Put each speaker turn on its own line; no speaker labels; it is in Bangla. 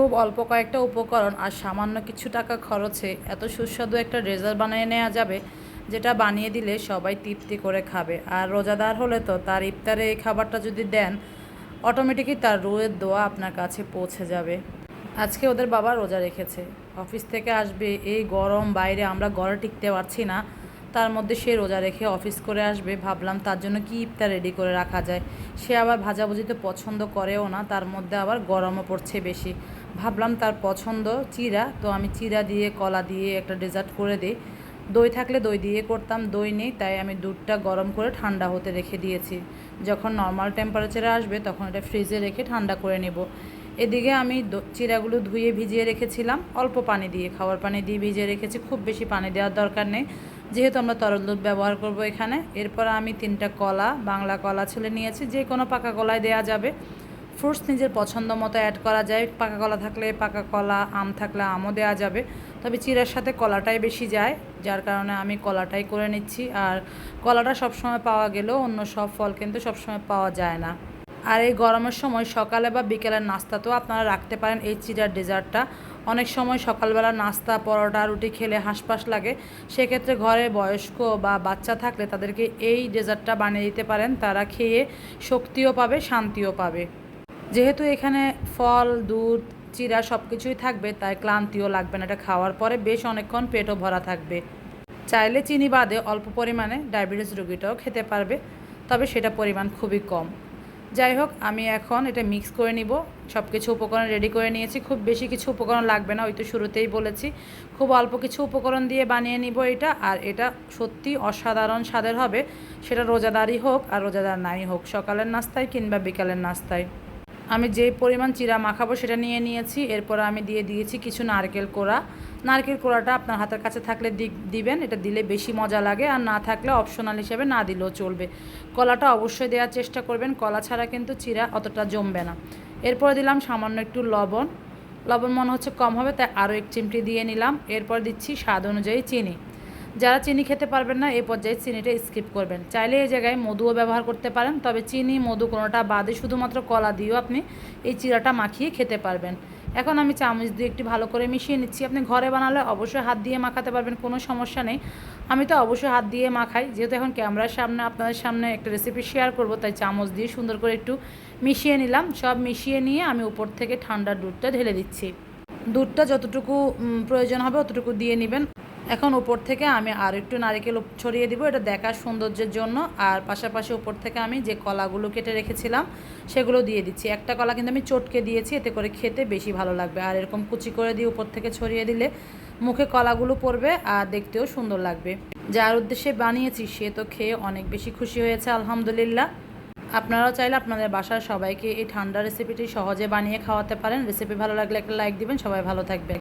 খুব অল্প কয়েকটা উপকরণ আর সামান্য কিছু টাকা খরচে এত সুস্বাদু একটা ডেজার্ট বানিয়ে নেওয়া যাবে, যেটা বানিয়ে দিলে সবাই তৃপ্তি করে খাবে। আর রোজাদার হলে তো তার ইফতারে এই খাবারটা যদি দেন অটোমেটিকই তার রুয়ের দোয়া আপনার কাছে পৌঁছে যাবে। আজকে ওদের বাবা রোজা রেখেছে। অফিস থেকে আসবে, এই গরম বাইরে আমরা ঘরে টিকতে পারছি না। তার মধ্যে সে রোজা রেখে অফিস করে আসবে। ভাবলাম তার জন্য কি ইফতার রেডি করে রাখা যায়। সে আবার ভাজাভুজিতে পছন্দ করেও না, তার মধ্যে আবার গরমও পড়ছে বেশি। ভাবলাম তার পছন্দ চিরা, তো আমি চিরা দিয়ে, কলা দিয়ে একটা ডেজার্ট করে দিই। দই থাকলে দই দিয়ে করতাম, দই নেই, তাই আমি দুধটা গরম করে ঠান্ডা হতে রেখে দিয়েছি। যখন নর্মাল টেম্পারেচারে আসবে, তখন এটা ফ্রিজে রেখে ঠান্ডা করে নেব। এদিকে আমি চিরাগুলো ধুয়ে ভিজিয়ে রেখেছিলাম। অল্প পানি দিয়ে খাবার পানি দিয়ে ভিজিয়ে রেখেছি। খুব বেশি পানি দেওয়ার দরকার নেই। যেহেতু আমরা তরল দুধ ব্যবহার করব এখানে। এরপর আমি তিনটা কলা, বাংলা কলা ছেলে নিয়েছি। যে কোনো পাকা কলায় দেওয়া যাবে। ফ্রুটস নিজের পছন্দ মতো অ্যাড করা যায়। পাকা কলা থাকলে পাকা কলা, আম থাকলে আমও দেওয়া যাবে। তবে চিরার সাথে কলাটাই বেশি যায়, যার কারণে আমি কলাটাই করে নিচ্ছি। আর কলাটা সবসময় পাওয়া গেলেও অন্য সব ফল কিন্তু সবসময় পাওয়া যায় না। আর এই গরমের সময় সকালে বা বিকেলের নাস্তাতেও আপনারা রাখতে পারেন এই চিরার ডেজার্টটা অনেক সময় সকালবেলা নাস্তা, পরোটা, রুটি খেলে হাঁসপাস লাগে। সেক্ষেত্রে ঘরে বয়স্ক বা বাচ্চা থাকলে তাদেরকে এই ডেজার্টটা বানিয়ে দিতে পারেন। তারা খেয়ে শক্তিও পাবে, শান্তিও পাবে। যেহেতু এখানে ফল, দুধ, চিরা সব কিছুই থাকবে, তাই ক্লান্তিও লাগবে না। এটা খাওয়ার পরে বেশ অনেকক্ষণ পেটও ভরা থাকবে। চাইলে চিনি বাদে অল্প পরিমাণে ডায়াবেটিস রোগীটাও খেতে পারবে, তবে সেটা পরিমাণ খুবই কম। যাই হোক, আমি এখন এটা মিক্স করে নিব। সব কিছু উপকরণ রেডি করে নিয়েছি। খুব বেশি কিছু উপকরণ লাগবে না, ওই তো শুরুতেই বলেছি। খুব অল্প কিছু উপকরণ দিয়ে বানিয়ে নিব এটা, আর এটা সত্যি অসাধারণ স্বাদের হবে। সেটা রোজাদারই হোক আর রোজাদার নাই হোক, সকালের নাস্তায় কিংবা বিকালের নাস্তায়। আমি যে পরিমাণ চিরা মাখাবো সেটা নিয়ে নিয়েছি, এরপর আমি দিয়ে দিয়েছি কিছু নারকেল কোড়া। নারকেল কোড়াটা আপনার হাতের কাছে থাকলে দিবেন, এটা দিলে বেশি মজা লাগে, আর না থাকলে অপশনাল হিসেবে না দিলেও চলবে। কলাটা অবশ্যই দেওয়ার চেষ্টা করবেন, কলা ছাড়া কিন্তু চিরা অতটা জমবে না। এরপর দিলাম সামান্য একটু লবণ। লবণ মনে হচ্ছে কম হবে, তাই আরও এক চিমটি দিয়ে নিলাম। এরপর দিচ্ছি স্বাদ অনুযায়ী চিনি। যারা চিনি খেতে পারবেন না, এই পর্যায়ে চিনিটা স্কিপ করবেন। চাইলে এই জায়গায় মধুও ব্যবহার করতে পারেন, তবে চিনি, মধু কোনোটা বাদে শুধুমাত্র কলা দিয়েও আপনি এই চিরাটা মাখিয়ে খেতে পারবেন। এখন আমি চামচ দিয়ে একটু ভালো করে মিশিয়ে নিচ্ছি। আপনি ঘরে বানালে অবশ্যই হাত দিয়ে মাখাতে পারবেন, কোনো সমস্যা নেই। আমি তো অবশ্যই হাত দিয়ে মাখাই, যেহেতু এখন ক্যামেরার সামনে, আপনাদের সামনে একটা রেসিপি শেয়ার করব, তাই চামচ দিয়ে সুন্দর করে একটু মিশিয়ে নিলাম। সব মিশিয়ে নিয়ে আমি উপর থেকে ঠান্ডা দুধটা ঢেলে দিচ্ছি। দুধটা যতটুকু প্রয়োজন হবে, অতটুকু দিয়ে নেবেন। এখন উপর থেকে আমি আর একটু নারিকেল ছড়িয়ে দিব, এটা দেখার সৌন্দর্যের জন্য। আর পাশাপাশি উপর থেকে আমি যে কলাগুলো কেটে রেখেছিলাম, সেগুলো দিয়ে দিচ্ছি। একটা কলা কিন্তু আমি চটকে দিয়েছি, এতে করে খেতে বেশি ভালো লাগবে। আর এরকম কুচি করে দিয়ে উপর থেকে ছড়িয়ে দিলে মুখে কলাগুলো পড়বে আর দেখতেও সুন্দর লাগবে। যার উদ্দেশ্যে বানিয়েছি, সে তো খেয়ে অনেক বেশি খুশি হয়েছে, আলহামদুলিল্লাহ। আপনারাও চাইলে আপনাদের বাসার সবাইকে এই ঠান্ডা রেসিপিটি সহজে বানিয়ে খাওয়াতে পারেন। রেসিপি ভালো লাগলে একটা লাইক দিবেন, সবাই ভালো থাকবে